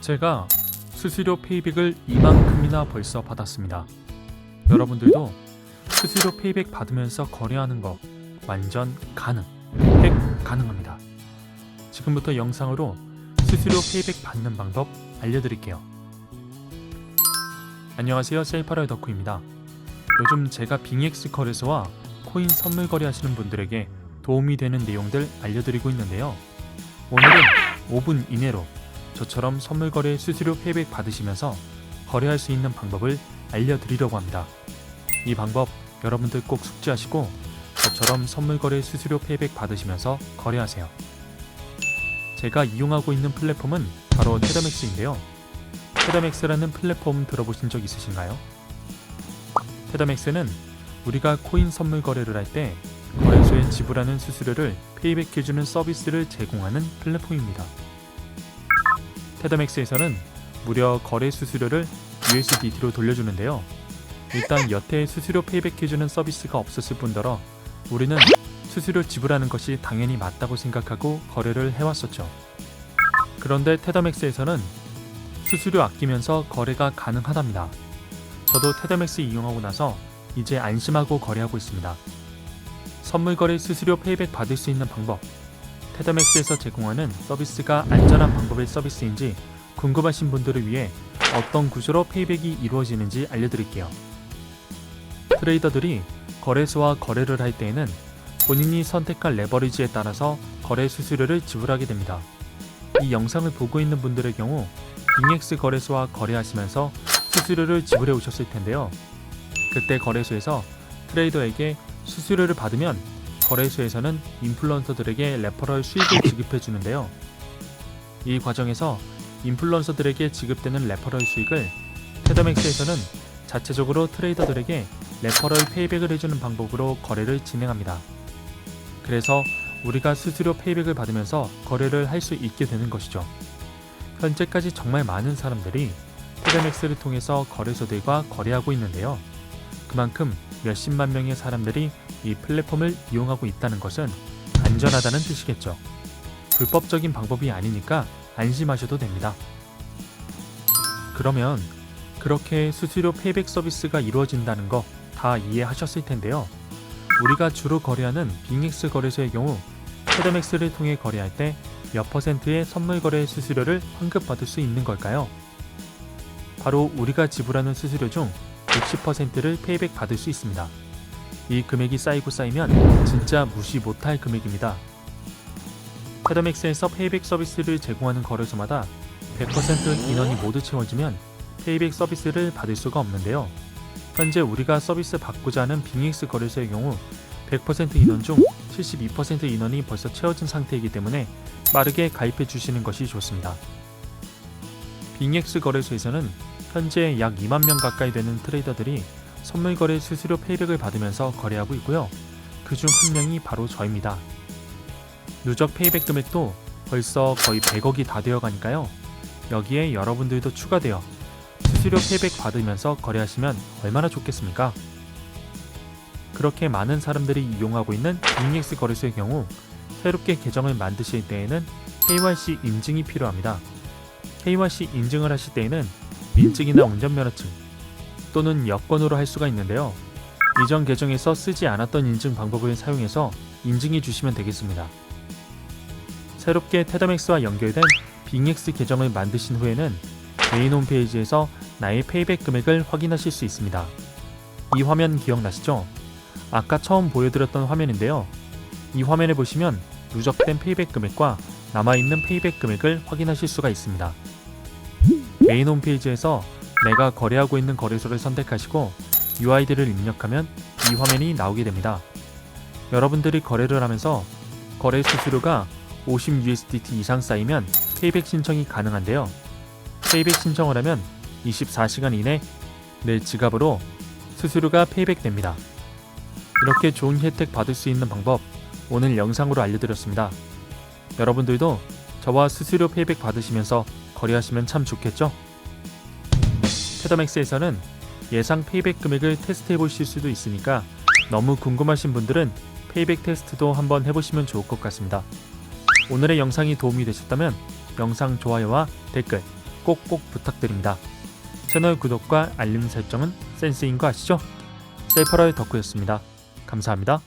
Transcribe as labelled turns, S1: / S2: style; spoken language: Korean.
S1: 제가 수수료 페이백을 이만큼이나 벌써 받았습니다. 여러분들도 수수료 페이백 받으면서 거래하는 거 완전 가능, 획 가능합니다. 지금부터 영상으로 수수료 페이백 받는 방법 알려드릴게요. 안녕하세요, 셀파라의 덕후입니다. 요즘 제가 빙엑스 거래소와 코인 선물 거래하시는 분들에게 도움이 되는 내용들 알려드리고 있는데요. 오늘은 5분 이내로 저처럼 선물 거래 수수료 페이백 받으시면서 거래할 수 있는 방법을 알려드리려고 합니다. 이 방법 여러분들 꼭 숙지하시고 저처럼 선물 거래 수수료 페이백 받으시면서 거래하세요. 제가 이용하고 있는 플랫폼은 바로 테더맥스인데요. 테더맥스라는 플랫폼 들어보신 적 있으신가요? 테더맥스는 우리가 코인 선물 거래를 할 때 거래소에 지불하는 수수료를 페이백해주는 서비스를 제공하는 플랫폼입니다. 테더맥스에서는 무려 거래 수수료를 USDT로 돌려주는데요. 일단 여태 수수료 페이백해주는 서비스가 없었을 뿐더러 우리는 수수료 지불하는 것이 당연히 맞다고 생각하고 거래를 해왔었죠. 그런데 테더맥스에서는 수수료 아끼면서 거래가 가능하답니다. 저도 테더맥스 이용하고 나서 이제 안심하고 거래하고 있습니다. 선물 거래 수수료 페이백 받을 수 있는 방법. 테더맥스에서 제공하는 서비스가 안전한 방법의 서비스인지 궁금하신 분들을 위해 어떤 구조로 페이백이 이루어지는지 알려드릴게요. 트레이더들이 거래소와 거래를 할 때에는 본인이 선택할 레버리지에 따라서 거래 수수료를 지불하게 됩니다. 이 영상을 보고 있는 분들의 경우 빙엑스 거래소와 거래하시면서 수수료를 지불해 오셨을 텐데요. 그때 거래소에서 트레이더에게 수수료를 받으면 거래소에서는 인플루언서들에게 레퍼럴 수익을 지급해 주는데요. 이 과정에서 인플루언서들에게 지급되는 레퍼럴 수익을 테더맥스에서는 자체적으로 트레이더들에게 레퍼럴 페이백을 해주는 방법으로 거래를 진행합니다. 그래서 우리가 수수료 페이백을 받으면서 거래를 할 수 있게 되는 것이죠. 현재까지 정말 많은 사람들이 테더맥스를 통해서 거래소들과 거래하고 있는데요. 그만큼 몇십만 명의 사람들이 이 플랫폼을 이용하고 있다는 것은 안전하다는 뜻이겠죠. 불법적인 방법이 아니니까 안심하셔도 됩니다. 그러면 그렇게 수수료 페이백 서비스가 이루어진다는 거 다 이해하셨을 텐데요. 우리가 주로 거래하는 빙엑스 거래소의 경우 테더맥스를 통해 거래할 때 몇 퍼센트의 선물 거래 수수료를 환급받을 수 있는 걸까요? 바로 우리가 지불하는 수수료 중 60%를 페이백 받을 수 있습니다. 이 금액이 쌓이고 쌓이면 진짜 무시 못할 금액입니다. 테더맥스에서 페이백 서비스를 제공하는 거래소마다 100% 인원이 모두 채워지면 페이백 서비스를 받을 수가 없는데요. 현재 우리가 서비스 받고자 하는 빙엑스 거래소의 경우 100% 인원 중 72% 인원이 벌써 채워진 상태이기 때문에 빠르게 가입해 주시는 것이 좋습니다. 빙엑스 거래소에서는 현재 약 2만 명 가까이 되는 트레이더들이 선물 거래 수수료 페이백을 받으면서 거래하고 있고요. 그 중 한 명이 바로 저입니다. 누적 페이백 금액도 벌써 거의 100억이 다 되어 가니까요. 여기에 여러분들도 추가되어 수수료 페이백 받으면서 거래하시면 얼마나 좋겠습니까? 그렇게 많은 사람들이 이용하고 있는 빅엑스 거래소의 경우 새롭게 계정을 만드실 때에는 KYC 인증이 필요합니다. KYC 인증을 하실 때에는 민증이나 운전면허증 또는 여권으로 할 수가 있는데요. 이전 계정에서 쓰지 않았던 인증 방법을 사용해서 인증해 주시면 되겠습니다. 새롭게 테더맥스와 연결된 빙엑스 계정을 만드신 후에는 메인 홈페이지에서 나의 페이백 금액을 확인하실 수 있습니다. 이 화면 기억나시죠? 아까 처음 보여드렸던 화면인데요. 이 화면에 보시면 누적된 페이백 금액과 남아있는 페이백 금액을 확인하실 수가 있습니다. 메인 홈페이지에서 내가 거래하고 있는 거래소를 선택하시고 UID를 입력하면 이 화면이 나오게 됩니다. 여러분들이 거래를 하면서 거래 수수료가 50USDT 이상 쌓이면 페이백 신청이 가능한데요. 페이백 신청을 하면 24시간 이내 내 지갑으로 수수료가 페이백됩니다. 이렇게 좋은 혜택 받을 수 있는 방법 오늘 영상으로 알려드렸습니다. 여러분들도 저와 수수료 페이백 받으시면서 거래하시면 참 좋겠죠? 테더맥스에서는 예상 페이백 금액을 테스트해 보실 수도 있으니까 너무 궁금하신 분들은 페이백 테스트도 한번 해보시면 좋을 것 같습니다. 오늘의 영상이 도움이 되셨다면 영상 좋아요와 댓글 꼭꼭 부탁드립니다. 채널 구독과 알림 설정은 센스인 거 아시죠? 셀퍼럴 덕후였습니다. 감사합니다.